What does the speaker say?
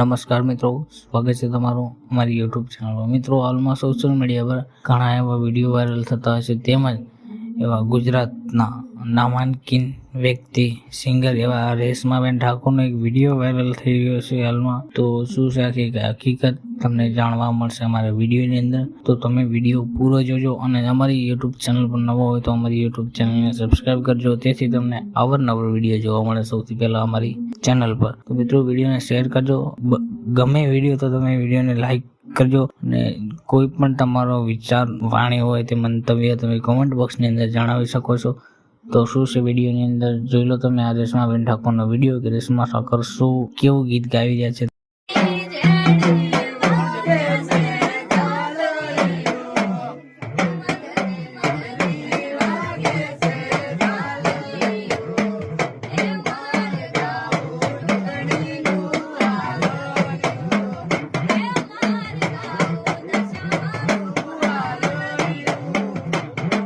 નમસ્કાર મિત્રો, સ્વાગત છે તમારું અમારી યુટ્યુબ ચેનલ મિત્રો, હાલમાં સોશિયલ મીડિયા પર ઘણા એવા વીડિયો વાયરલ થતા છે, તેમજ એવા ગુજરાતના નામાંકિન વ્યક્તિ સિંગર એવા રેશમાબેન ઠાકોરનો એક વીડિયો વાયરલ થઈ રહ્યો છે હાલમાં. તો શું છે આખી હકીકત તમને જાણવા મળશે અમારા વિડીયોની અંદર. તો તમે વીડિયો પૂરો જોજો અને અમારી યુટ્યુબ ચેનલ પર નવો હોય તો અમારી યુટ્યુબ ચેનલને સબસ્ક્રાઈબ કરજો. તેથી તમને અવારનવાર વીડિયો જોવા મળે સૌથી પહેલાં અમારી ચેનલ પર. તો મિત્રો વિડીયોને શેર કરજો. ગમે વીડિયો તો તમે વિડીયોને લાઈક કરજો અને કોઈ પણ તમારો વિચાર, વાણી હોય તે મંતવ્ય તમે કોમેન્ટ બોક્સની અંદર જણાવી શકો છો. તો શું છે વિડીયોની અંદર? જોઈ લો તમે આ રેશમાબેન ઠાકોરનો વીડિયો કે રેશમા ઠાકોર શું, કેવું ગીત ગાવી રહ્યા છે.